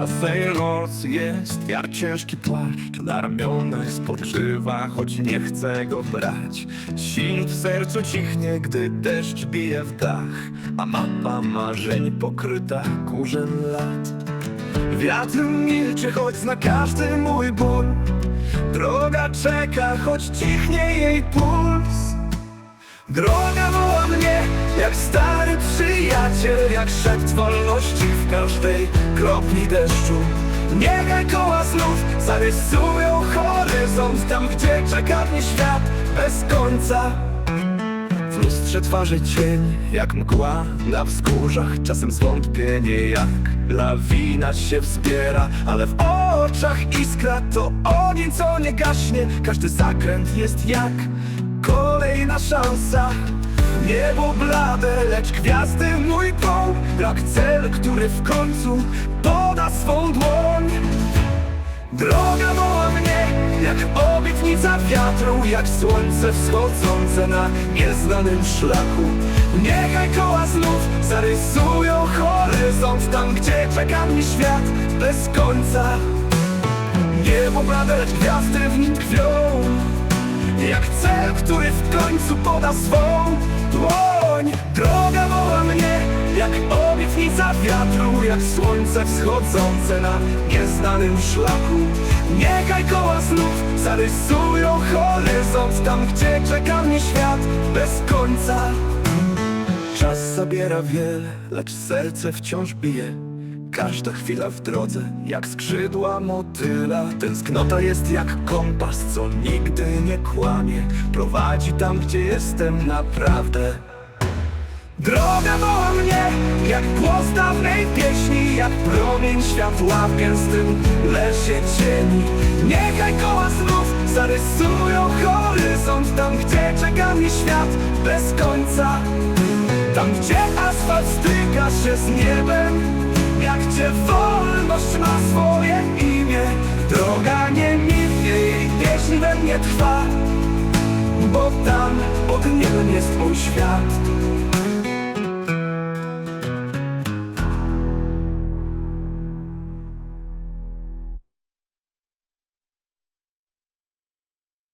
Czasem noc jest jak ciężki płaszcz Na ramionach spoczywa, choć nie chce go brać. Sin w sercu cichnie, gdy deszcz bije w dach A mapa marzeń pokryta kurzem lat. Wiatr milczy, choć zna każdy mój ból. Droga czeka, choć cichnie jej puls. Droga jak stary przyjaciel Jak szept wolności w każdej kropli deszczu. Niechaj koła znów zarysują horyzont Tam, gdzie czeka mnie świat bez końca. W lustrze twarzy cień, jak mgła na wzgórzach. Czasem zwątpienie, jak lawina się wzbiera Ale w oczach iskra to ogień, co nie gaśnie. Każdy zakręt jest jak kolejna szansa Niebo blade, lecz gwiazdy mój pąk Jak cel, który w końcu poda swą dłoń. Droga woła mnie, jak obietnica wiatru Jak słońce wschodzące na nieznanym szlaku. Niechaj koła znów zarysują horyzont Tam, gdzie czeka mnie świat bez końca. Niebo blade, lecz gwiazdy w nim tkwią. Jak cel, który w końcu poda swą dłoń. Droga woła mnie, jak obietnica wiatru Jak słońce wschodzące na nieznanym szlaku. Niechaj koła znów zarysują horyzont Tam, gdzie czeka mnie świat bez końca. Czas zabiera wiele, lecz serce wciąż bije Każda chwila w drodze, jak skrzydła motyla. Tęsknota jest jak kompas, co nigdy nie kłamie. Prowadzi tam, gdzie jestem naprawdę. Droga woła mnie, jak głos dawnej pieśni Jak promień światła w gęstym lesie cieni. Niechaj koła znów zarysują horyzont Tam, gdzie czeka mnie świat bez końca. Tam, gdzie asfalt styka się z niebem Jak gdzie wolność ma swoje imię. Droga nie minie, jej pieśń we mnie trwa Bo tam pod niebem jest mój świat